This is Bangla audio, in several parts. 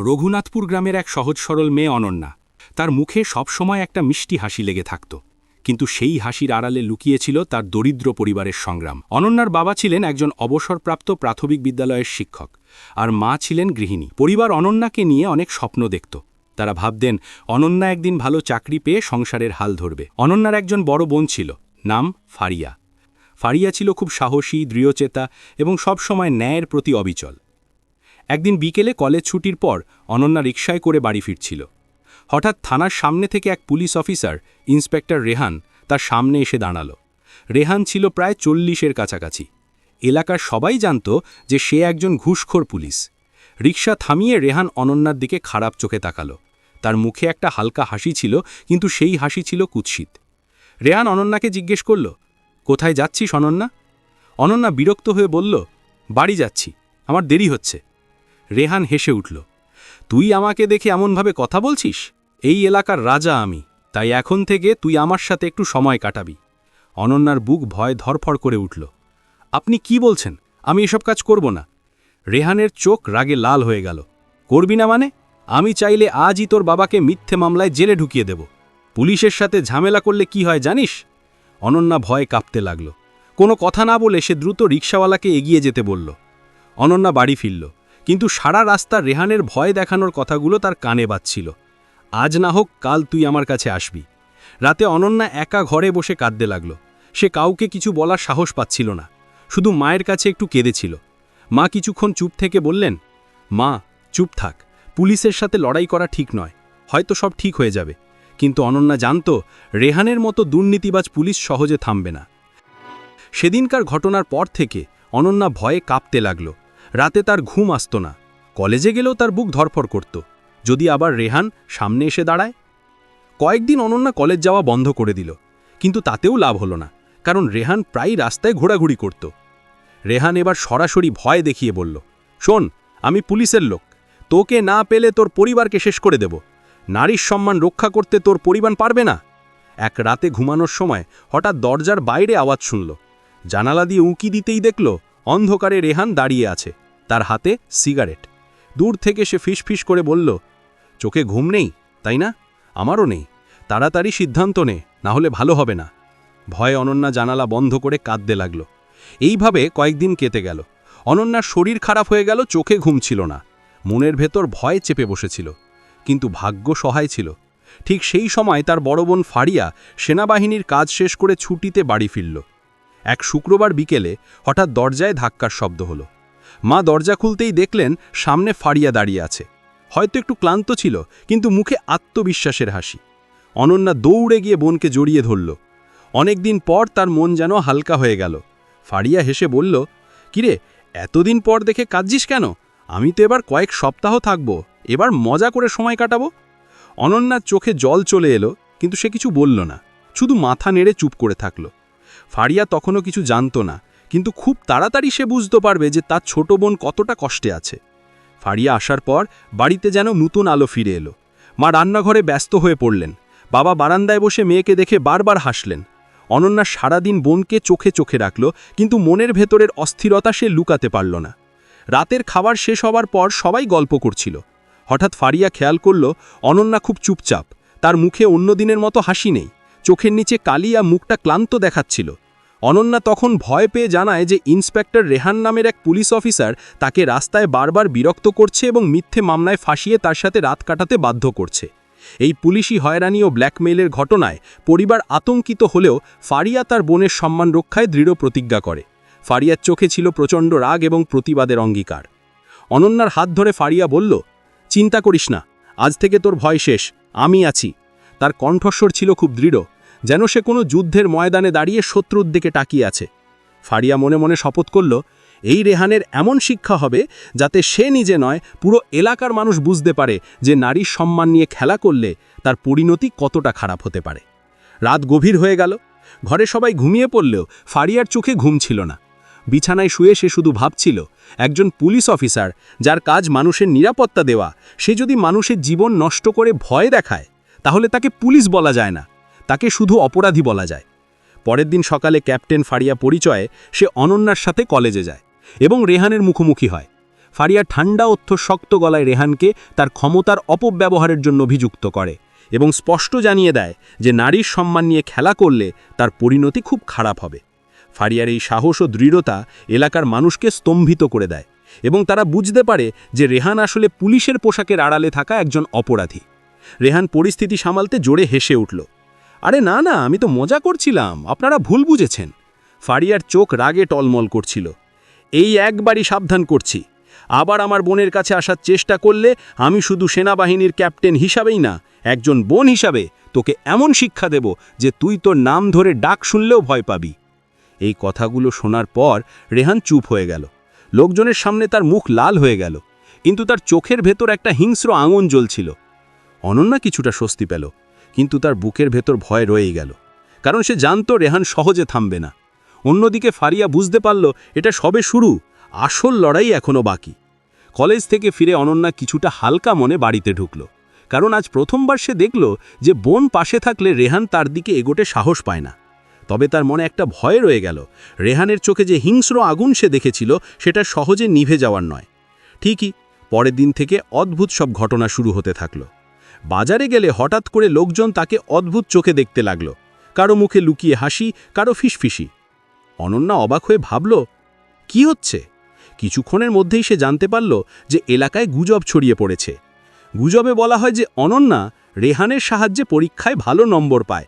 রঘুনাথপুর গ্রামের এক সহজ সরল মেয়ে অনন্যা। তার মুখে সবসময় একটা মিষ্টি হাসি লেগে থাকত। কিন্তু সেই হাসির আড়ালে লুকিয়েছিল তার দরিদ্র পরিবারের সংগ্রাম। অনন্যার বাবা ছিলেন একজন অবসরপ্রাপ্ত প্রাথমিক বিদ্যালয়ের শিক্ষক আর মা ছিলেন গৃহিণী। পরিবার অনন্যাকে নিয়ে অনেক স্বপ্ন দেখত। তারা ভাবতেন, অনন্যা একদিন ভালো চাকরি পেয়ে সংসারের হাল ধরবে। অনন্যার একজন বড় বোন ছিল, নাম ফারিয়া। ফারিয়া ছিল খুব সাহসী, দৃঢ়চেতা এবং সবসময় ন্যায়ের প্রতি অবিচল। একদিন বিকেলে কলেজ ছুটির পর অনন্যা রিকশায় করে বাড়ি ফিরছিল। হঠাৎ থানার সামনে থেকে এক পুলিশ অফিসার, ইন্সপেক্টর রেহান, তার সামনে এসে দাঁড়াল। রেহান ছিল প্রায় চল্লিশের কাছাকাছি। এলাকার সবাই জানত যে সে একজন ঘুষখোর পুলিশ। রিকশা থামিয়ে রেহান অনন্যার দিকে খারাপ চোখে তাকালো। তার মুখে একটা হালকা হাসি ছিল, কিন্তু সেই হাসি ছিল কুৎসিত। রেহান অনন্যাকে জিজ্ঞেস করল, কোথায় যাচ্ছিস অনন্যা? অনন্যা বিরক্ত হয়ে বলল, বাড়ি যাচ্ছি, আমার দেরি হচ্ছে। রেহান হেসে উঠল, তুই আমাকে দেখে এমনভাবে কথা বলছিস? এই এলাকার রাজা আমি, তাই এখন থেকে তুই আমার সাথে একটু সময় কাটাবি। অনন্যার বুক ভয় ধরফড় করে উঠল, আপনি কি বলছেন? আমি এসব কাজ করব না। রেহানের চোখ রাগে লাল হয়ে গেল, করবি না মানে? আমি চাইলে আজই তোর বাবাকে মিথ্যে মামলায় জেলে ঢুকিয়ে দেব। পুলিশের সাথে ঝামেলা করলে কি হয় জানিস? অনন্যা ভয় কাঁপতে লাগল, কোনো কথা না বলে সে দ্রুত রিক্সাওয়ালাকে এগিয়ে যেতে বলল। অনন্যা বাড়ি ফিরল কিন্তু সারা রাস্তা রেহানের ভয় দেখানোর কথাগুলো তার কানে বাজছিল। আজ না হোক কাল তুই আমার কাছে আসবি। রাতে অনন্যা একা ঘরে বসে কাঁদতে লাগল। সে কাউকে কিছু বলার সাহস পাচ্ছিল না। শুধু মায়ের কাছে একটু কেঁদেছিল। মা কিছুক্ষণ চুপ থেকে বললেন, মা, চুপ থাক। পুলিশের সাথে লড়াই করা ঠিক নয়। হয়তো সব ঠিক হয়ে যাবে। কিন্তু অনন্যা জানত, রেহানের মতো দুর্নীতিবাজ পুলিশ সহজে থামবে না। সেদিনকার ঘটনার পর থেকে অনন্যা ভয়ে কাঁপতে লাগল। রাতে তার ঘুম আসত না। কলেজে গেলেও তার বুক ধরফর করত। যদি আবার রেহান সামনে এসে দাঁড়ায়? কয়েকদিন অনন্যা কলেজ যাওয়া বন্ধ করে দিল। কিন্তু তাতেও লাভ হলো না, কারণ রেহান প্রায় রাস্তায় ঘোরাঘুরি করত। রেহান এবার সরাসরি ভয় দেখিয়ে বলল, শোন, আমি পুলিশের লোক। তোকে না পেলে তোর পরিবারকে শেষ করে দেব। নারীর সম্মান রক্ষা করতে তোর পরিবার পারবে না? এক রাতে ঘুমানোর সময় হঠাৎ দরজার বাইরে আওয়াজ শুনল। জানালা দিয়ে উঁকি দিতেই দেখল, অন্ধকারে রেহান দাঁড়িয়ে আছে। তার হাতে সিগারেট। দূর থেকে সে ফিসফিস করে বলল, চোখে ঘুম নেই, তাই না? আমারও নেই। তাড়াতাড়ি সিদ্ধান্ত নে, না হলে ভালো হবে না। ভয়ে অনন্যা জানালা বন্ধ করে কাঁদতে লাগল। এইভাবে কয়েকদিন কেটে গেল। অনন্যার শরীর খারাপ হয়ে গেল, চোখে ঘুম ছিল না। মনের ভেতর ভয় চেপে বসেছিল। কিন্তু ভাগ্য সহায় ছিল। ঠিক সেই সময় তার বড় বোন ফারিয়া সেনাবাহিনীর কাজ শেষ করে ছুটিতে বাড়ি ফিরল। এক শুক্রবার বিকেলে হঠাৎ দরজায় ধাক্কার শব্দ হলো। মা দরজা খুলতেই দেখলেন সামনে ফাড়িয়া দাঁড়িয়ে আছে। হয়তো একটু ক্লান্ত ছিল, কিন্তু মুখে আত্মবিশ্বাসের হাসি। অনন্যা দৌড়ে গিয়ে বোনকে জড়িয়ে ধরল। অনেকদিন পর তার মন যেন হালকা হয়ে গেল। ফাড়িয়া হেসে বলল, কিরে, এতদিন পর দেখে কাঁদছিস কেন? আমি তো এবার কয়েক সপ্তাহ থাকব, এবার মজা করে সময় কাটাবো? অনন্যার চোখে জল চলে এলো, কিন্তু সে কিছু বলল না, শুধু মাথা নেড়ে চুপ করে থাকল। ফাড়িয়া তখনও কিছু জানত না কিন্তু খুব তাড়াতাড়ি সে বুঝতে পারবে যে তার ছোট বোন কতটা কষ্টে আছে। ফারিয়া আসার পর বাড়িতে যেন নতুন আলো ফিরে এলো। মা রান্নাঘরে ব্যস্ত হয়ে পড়লেন। বাবা বারান্দায় বসে মেয়েকে দেখে বারবার হাসলেন। অনন্যা সারাদিন বোনকে চোখে চোখে রাখল, কিন্তু মনের ভেতরের অস্থিরতা সে লুকাতে পারল না। রাতের খাবার শেষ হবার পর সবাই গল্প করছিল। হঠাৎ ফারিয়া খেয়াল করল, অনন্যা খুব চুপচাপ। তার মুখে অন্য দিনের মতো হাসি নেই। চোখের নিচে কালিয়া মুখটা ক্লান্ত দেখাচ্ছিল। অনন্যা তখন ভয় পেয়ে জানায় যে ইন্সপেক্টর রেহান নামের এক পুলিশ অফিসার তাকে রাস্তায় বারবার বিরক্ত করছে এবং মিথ্যে মামলায় ফাঁসিয়ে তার সাথে রাত কাটাতে বাধ্য করছে। এই পুলিশি হয়রানি ও ব্ল্যাকমেইলের ঘটনায় পরিবার আতঙ্কিত হলেও ফারিয়া তার বোনের সম্মান রক্ষায় দৃঢ় প্রতিজ্ঞা করে। ফারিয়ার চোখে ছিল প্রচণ্ড রাগ এবং প্রতিবাদের অঙ্গীকার। অনন্যার হাত ধরে ফারিয়া বলল, চিন্তা করিস না, আজ থেকে তোর ভয় শেষ, আমি আছি। তার কণ্ঠস্বর ছিল খুব দৃঢ়। যেন সে কোনো যুদ্ধের ময়দানে দাঁড়িয়ে শত্রুর দিকে তাকিয়ে আছে। ফারিয়া মনে মনে শপথ করল, এই রেহানের এমন শিক্ষা হবে যাতে সে নিজে নয়, পুরো এলাকার মানুষ বুঝতে পারে যে নারীর সম্মান নিয়ে খেলা করলে তার পরিণতি কতটা খারাপ হতে পারে। রাত গভীর হয়ে গেল। ঘরে সবাই ঘুমিয়ে পড়লেও ফারিয়ার চোখে ঘুম ছিল না। বিছানায় শুয়ে সে শুধু ভাবছিল, একজন পুলিশ অফিসার যার কাজ মানুষের নিরাপত্তা দেওয়া, সে যদি মানুষের জীবন নষ্ট করে ভয় দেখায়, তাহলে তাকে পুলিশ বলা যায় না। তাকে শুধু অপরাধী বলা যায়। পরের দিন সকালে ক্যাপ্টেন ফারিয়া পরিচয়ে সে অনন্যার সাথে কলেজে যায় এবং রেহানের মুখোমুখি হয়। ফারিয়া ঠান্ডা অর্থ শক্ত গলায় রেহানকে তার ক্ষমতার অপব্যবহারের জন্য অভিযুক্ত করে এবং স্পষ্ট জানিয়ে দেয় যে নারীর সম্মান নিয়ে খেলা করলে তার পরিণতি খুব খারাপ হবে। ফারিয়ার এই সাহস ও দৃঢ়তা এলাকার মানুষকে স্তম্ভিত করে দেয় এবং তারা বুঝতে পারে যে রেহান আসলে পুলিশের পোশাকের আড়ালে থাকা একজন অপরাধী। রেহান পরিস্থিতি সামালতে জোরে হেসে উঠল। আরে না না, আমি তো মজা করছিলাম। আপনারা ভুল বুঝেছেন। ফারিয়ার চোখ রাগে টলমল করছিল। এই একবারই সাবধান করছি। আবার আমার বোনের কাছে আসার চেষ্টা করলে আমি শুধু সেনাবাহিনীর ক্যাপ্টেন হিসাবেই না, একজন বোন হিসাবে তোকে এমন শিক্ষা দেব যে তুই তোর নাম ধরে ডাক শুনলেও ভয় পাবি। এই কথাগুলো শোনার পর রেহান চুপ হয়ে গেল। লোকজনের সামনে তার মুখ লাল হয়ে গেল। কিন্তু তার চোখের ভেতর একটা হিংস্র আঙন জ্বলছিল। অনন্যা কিছুটা স্বস্তি পেল। কিন্তু তার বুকের ভেতর ভয় রয়েই গেল। কারণ সে জানত রেহান সহজে থামবে না। অন্যদিকে ফারিয়া বুঝতে পারল, এটা সবে শুরু। আসল লড়াই এখনও বাকি। কলেজ থেকে ফিরে অনন্যা কিছুটা হালকা মনে বাড়িতে ঢুকল। কারণ আজ প্রথমবার সে দেখল যে বোন পাশে থাকলে রেহান তার দিকে এগোটে সাহস পায় না। তবে তার মনে একটা ভয় রয়ে গেল। রেহানের চোখে যে হিংস্র আগুন সে দেখেছিল, সেটা সহজে নিভে যাওয়ার নয়। ঠিকই, পরের দিন থেকে অদ্ভুত সব ঘটনা শুরু হতে থাকল। বাজারে গেলে হঠাৎ করে লোকজন তাকে অদ্ভুত চোখে দেখতে লাগল। কারও মুখে লুকিয়ে হাসি, কারও ফিসফিসি। অনন্যা অবাক হয়ে ভাবল, কি হচ্ছে? কিছুক্ষণের মধ্যেই সে জানতে পারল যে এলাকায় গুজব ছড়িয়ে পড়েছে। গুজবে বলা হয় যে অনন্যা রেহানের সাহায্যে পরীক্ষায় ভালো নম্বর পায়।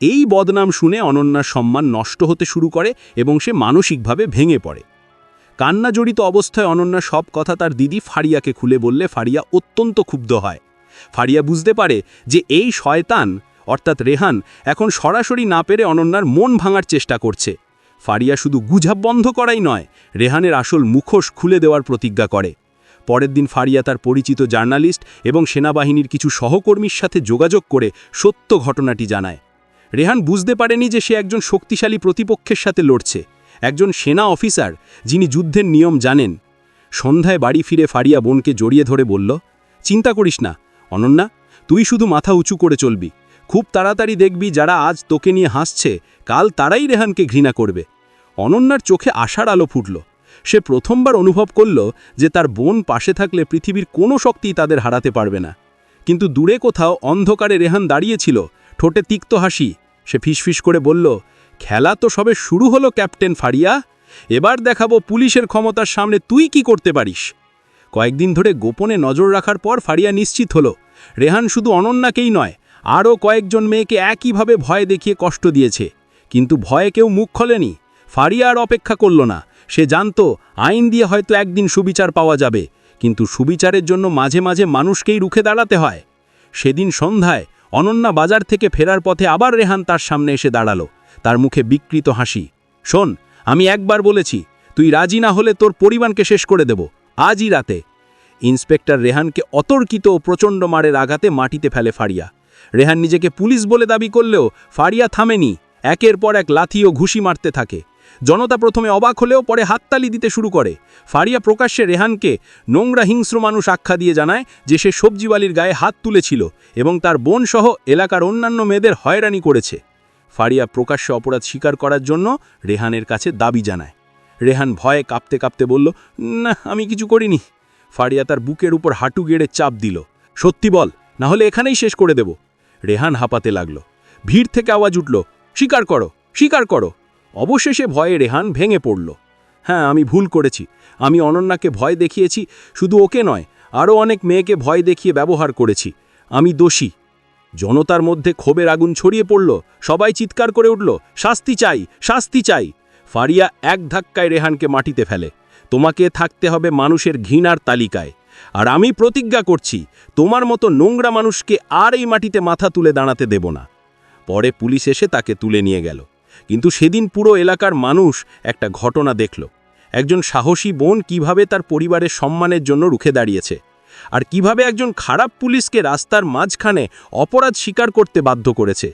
এই বদনাম শুনে অনন্যার সম্মান নষ্ট হতে শুরু করে এবং সে মানসিকভাবে ভেঙে পড়ে। কান্না জড়িত অবস্থায় অনন্যা সব কথা তার দিদি ফারিয়াকে খুলে বললে, ফারিয়া অত্যন্ত ক্ষুব্ধ হয়। ফারিয়া বুঝতে পারে যে এই শয়তান, অর্থাৎ রেহান, এখন সরাসরি না পেরে অনন্যার মন ভাঙার চেষ্টা করছে। ফারিয়া শুধু গুঝাব বন্ধ করাই নয়, রেহানের আসল মুখোশ খুলে দেওয়ার প্রতিজ্ঞা করে। পরের দিন ফারিয়া তার পরিচিত জার্নালিস্ট এবং সেনাবাহিনীর কিছু সহকর্মীর সাথে যোগাযোগ করে সত্য ঘটনাটি জানায়। রেহান বুঝতে পারেনি যে সে একজন শক্তিশালী প্রতিপক্ষের সাথে লড়ছে, একজন সেনা অফিসার যিনি যুদ্ধের নিয়ম জানেন। সন্ধ্যায় বাড়ি ফিরে ফারিয়া বোনকে জড়িয়ে ধরে বলল, চিন্তা করিস না অনন্যা, তুই শুধু মাথা উঁচু করে চলবি। খুব তাড়াতাড়ি দেখবি যারা আজ তোকে নিয়ে হাসছে, কাল তারাই রেহানকে ঘৃণা করবে। অনন্যার চোখে আশার আলো ফুটল। সে প্রথমবার অনুভব করল যে তার বোন পাশে থাকলে পৃথিবীর কোনো শক্তিই তাদের হারাতে পারবে না। কিন্তু দূরে কোথাও অন্ধকারে রেহান দাঁড়িয়েছিল, ঠোঁটে তিক্ত হাসি। সে ফিসফিস করে বলল, খেলা তো সবে শুরু হলো, ক্যাপ্টেন ফারিয়া। এবার দেখাবো পুলিশের ক্ষমতার সামনে তুই কি করতে পারিস? কয়েকদিন ধরে গোপনে নজর রাখার পর ফারিয়া নিশ্চিত হলো, রেহান শুধু অনন্যাকেই নয়, আরও কয়েকজন মেয়েকে একইভাবে ভয় দেখিয়ে কষ্ট দিয়েছে। কিন্তু ভয়ে কেউ মুখ খোলেনি, ফারিয়া আর অপেক্ষা করল না, সে জানত আইন দিয়ে হয়তো একদিন সুবিচার পাওয়া যাবে, কিন্তু সুবিচারের জন্য মাঝে মাঝে মানুষকেই রুখে দাঁড়াতে হয়। সেদিন সন্ধ্যায় অনন্যা বাজার থেকে ফেরার পথে আবার রেহান তার সামনে এসে দাঁড়াল, তার মুখে বিকৃত হাসি। শোন, আমি একবার বলেছি, তুই রাজি না হলে তোর পরিবারকে শেষ করে দেব আজই রাতে। ইন্সপেক্টর রেহানকে অতর্কিত ও প্রচণ্ড মারের আঘাতে মাটিতে ফেলে ফারিয়া। রেহান নিজেকে পুলিশ বলে দাবি করলেও ফারিয়া থামেনি। একের পর এক লাথি ও ঘুষি মারতে থাকে। জনতা প্রথমে অবাক হলেও পরে হাততালি দিতে শুরু করে। ফারিয়া প্রকাশ্যে রেহানকে নোংরা হিংস্র মানুষ আখ্যা দিয়ে জানায় যে সে সবজিওয়ালির গায়ে হাত তুলেছিল এবং তার বোন সহ এলাকার অন্যান্য মেয়েদের হয়রানি করেছে। ফারিয়া প্রকাশ্যে অপরাধ স্বীকার করার জন্য রেহানের কাছে দাবি জানায়। রেহান ভয়ে কাঁপতে কাঁপতে বলল, না, আমি কিছু করিনি। ফারিয়া তার বুকের উপর হাঁটু গেড়ে চাপ দিল। সত্যি বল, না হলে এখানেই শেষ করে দেব। রেহান হাঁপাতে লাগল। ভিড় থেকে আওয়াজ উঠল স্বীকার করো স্বীকার করো। অবশেষে ভয়ে রেহান ভেঙে পড়ল। হ্যাঁ আমি ভুল করেছি। আমি অনন্যাকে ভয় দেখিয়েছি, শুধু ওকে নয়, আরও অনেক মেয়েকে ভয় দেখিয়ে ব্যবহার করেছি। আমি দোষী। জনতার মধ্যে ক্ষোভের আগুন ছড়িয়ে পড়ল। সবাই চিৎকার করে উঠল, শাস্তি চাই শাস্তি চাই। ফারিয়া এক ধাক্কায় রেহানকে মাটিতে ফেলে। তোমাকে থাকতে হবে মানুষের ঘৃণার তালিকায়। আর আমি প্রতিজ্ঞা করছি, তোমার মতো নোংরা মানুষকে আর এই মাটিতে মাথা তুলে দাঁড়াতে দেব না। পরে পুলিশ এসে তাকে তুলে নিয়ে গেল। কিন্তু সেদিন পুরো এলাকার মানুষ একটা ঘটনা দেখল। একজন সাহসী বোন কীভাবে তার পরিবারের সম্মানের জন্য রুখে দাঁড়িয়েছে, আর কীভাবে একজন খারাপ পুলিশকে রাস্তার মাঝখানে অপরাধ স্বীকার করতে বাধ্য করেছে।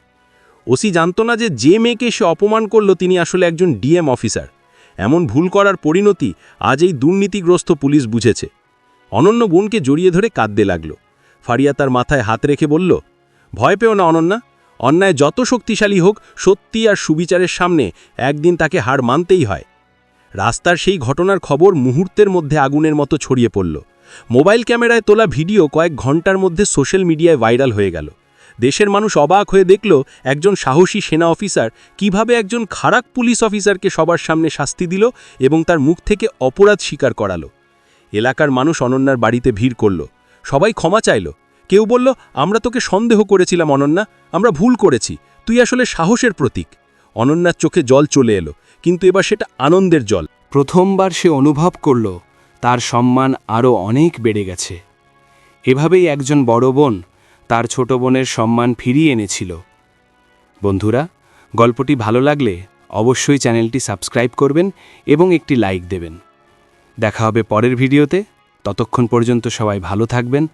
ওসি জানত না যে যে মেয়েকে সে অপমান করল তিনি আসলে একজন ডিএম অফিসার। এমন ভুল করার পরিণতি আজ এই দুর্নীতিগ্রস্ত পুলিশ বুঝেছে। অনন্য বোনকে জড়িয়ে ধরে কাঁদতে লাগল। ফারিয়া তার মাথায় হাত রেখে বলল, ভয় পেও না অনন্যা। অন্যায় যত শক্তিশালী হোক, সত্যি আর সুবিচারের সামনে একদিন তাকে হার মানতেই হয়। রাস্তার সেই ঘটনার খবর মুহূর্তের মধ্যে আগুনের মতো ছড়িয়ে পড়ল। মোবাইল ক্যামেরায় তোলা ভিডিও কয়েক ঘণ্টার মধ্যে সোশ্যাল মিডিয়ায় ভাইরাল হয়ে গেল। দেশের মানুষ অবাক হয়ে দেখল একজন সাহসী সেনা অফিসার কীভাবে একজন খারাপ পুলিশ অফিসারকে সবার সামনে শাস্তি দিল এবং তার মুখ থেকে অপরাধ স্বীকার করালো। এলাকার মানুষ অনন্যার বাড়িতে ভিড় করল। সবাই ক্ষমা চাইল। কেউ বলল, আমরা তোকে সন্দেহ করেছিলাম, অনন্যা। আমরা ভুল করেছি। তুই আসলে সাহসের প্রতীক। অনন্যার চোখে জল চলে এলো, কিন্তু এবার সেটা আনন্দের জল। প্রথমবার সে অনুভব করল, তার সম্মান আরও অনেক বেড়ে গেছে। এভাবেই একজন বড় বোন তার ছোট বোনের সম্মান ফিরিয়ে এনেছিল। বন্ধুরা, গল্পটি ভালো লাগলে অবশ্যই চ্যানেলটি সাবস্ক্রাইব করবেন এবং একটি লাইক দেবেন। দেখা হবে পরের ভিডিওতে। ততক্ষণ পর্যন্ত সবাই ভালো থাকবেন।